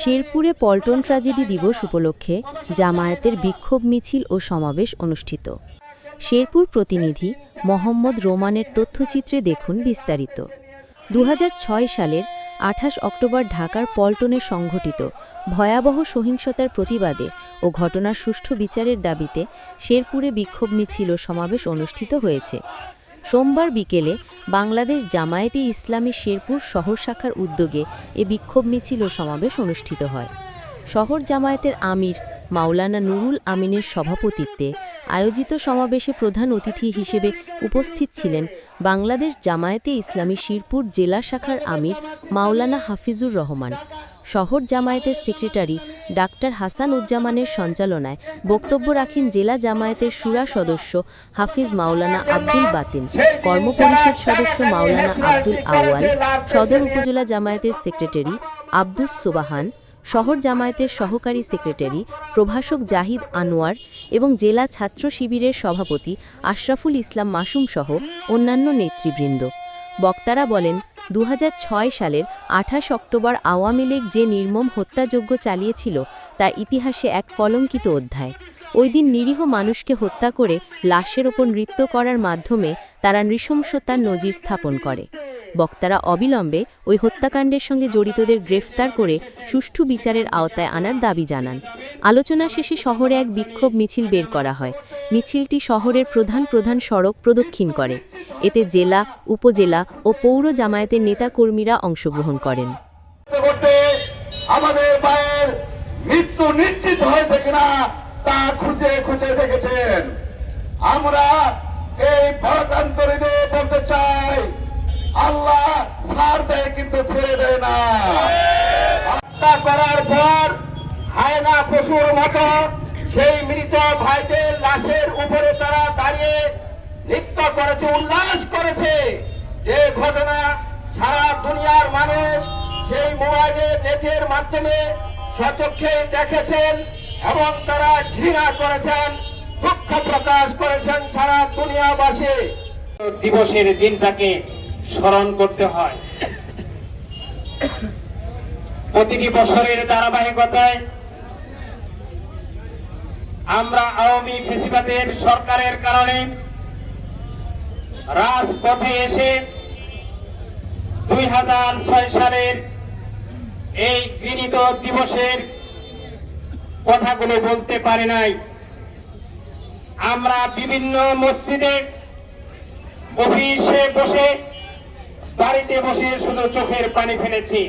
শেরপুরে পল্টন ট্র্যাজেডি দিবস উপলক্ষে জামায়াতের বিক্ষোভ মিছিল ও সমাবেশ অনুষ্ঠিত। শেরপুর প্রতিনিধি মোহাম্মদ রোমানের তথ্যচিত্রে দেখুন বিস্তারিত। দু হাজার ছয় সালের আঠাশ অক্টোবর ঢাকার পল্টনে সংঘটিত ভয়াবহ সহিংসতার প্রতিবাদে ও ঘটনার সুষ্ঠু বিচারের দাবিতে শেরপুরে বিক্ষোভ মিছিল ও সমাবেশ অনুষ্ঠিত হয়েছে। সোমবার বিকেলে বাংলাদেশ জামায়াতে ইসলামী শেরপুর শহর শাখার উদ্যোগে এ বিক্ষোভ মিছিল ও সমাবেশ অনুষ্ঠিত হয়। শহর জামায়াতের আমির মাওলানা নুরুল আমিনের সভাপতিত্বে আয়োজিত সমাবেশে প্রধান অতিথি হিসেবে উপস্থিত ছিলেন বাংলাদেশ জামায়াতে ইসলামী শিরপুর জেলা শাখার আমির মাওলানা হাফিজুর রহমান। শহর জামায়াতের সেক্রেটারি ডাক্তার হাসান উজ্জামানের সঞ্চালনায় বক্তব্য রাখেন জেলা জামায়াতের সুরা সদস্য হাফিজ মাওলানা আব্দুল বাতিন কর্মপরিষদ সদস্য মাওলানা আব্দুল আওয়াল সদর উপজেলা জামায়াতের সেক্রেটারি আব্দুস সোবাহান, শহর জামায়াতের সহকারী সেক্রেটারি প্রভাষক জাহিদ আনোয়ার এবং জেলা ছাত্র শিবিরের সভাপতি আশরাফুল ইসলাম মাসুম সহ অন্যান্য নেতৃবৃন্দ। বক্তারা বলেন দু হাজার ছয় সালের আঠাশ অক্টোবর আওয়ামী লীগ যে নির্মম হত্যাযজ্ঞ চালিয়েছিল, তা ইতিহাসে এক কলঙ্কিত অধ্যায়। ওই দিন নিরীহ মানুষকে হত্যা করে লাশের ওপর নৃত্য করার মাধ্যমে তারা নৃশংসতার নজির স্থাপন করে। বক্তারা অবিলম্বে ওই হত্যাকাণ্ডের সঙ্গে জড়িতদের গ্রেফতার করে সুষ্ঠু বিচারের আওতায় আনার দাবি জানান। আলোচনা শেষে শহরে এক বিক্ষোভ মিছিল বের করা হয়। মিছিলটি শহরের প্রধান প্রধান সড়ক প্রদক্ষিণ করে। এতে জেলা, উপজেলা ও পৌর জামায়াতের নেতাকর্মীরা অংশগ্রহণ করেন। আমাদের ভাইয়ের মৃত্যু নিশ্চিত হয়েছে কিনা তা খুঁজে খুঁজে দেখেছেন। আমরা এই গণতন্ত্রীদের বলতে চাই আল্লাহ ছাড় দেয় কিন্তু ছেড়ে দেয় না। হত্যা করার পর হায়না পশুর মতো সেই মৃত ভাইদের লাশের উপরে তারা দাঁড়িয়ে নৃত্য করেছে, উল্লাস করেছে। যে ঘটনা সারা দুনিয়ার মানুষ সেই মোবাইলে নেটের মাধ্যমে সচক্ষে দেখেছেন এবং তারা ঘৃণা করেছেন, দুঃখ প্রকাশ করেছেন সারা দুনিয়াবাসী। দিবসের দিনটাকে স্মরণ করতে হয়। প্রতিটি বছরের ধারাবাহিকতায় আমরা আওয়ামী ফেসিবাদের সরকারের কারণে রাজপথে এসে দুই হাজার ছয় সালের এই গৃহীত দিবসের কথাগুলো বলতে পারি নাই। আমরা বিভিন্ন মসজিদে অফিসে বসে বাড়িতে বসে শুধু চোখের পানি ফেলেছি।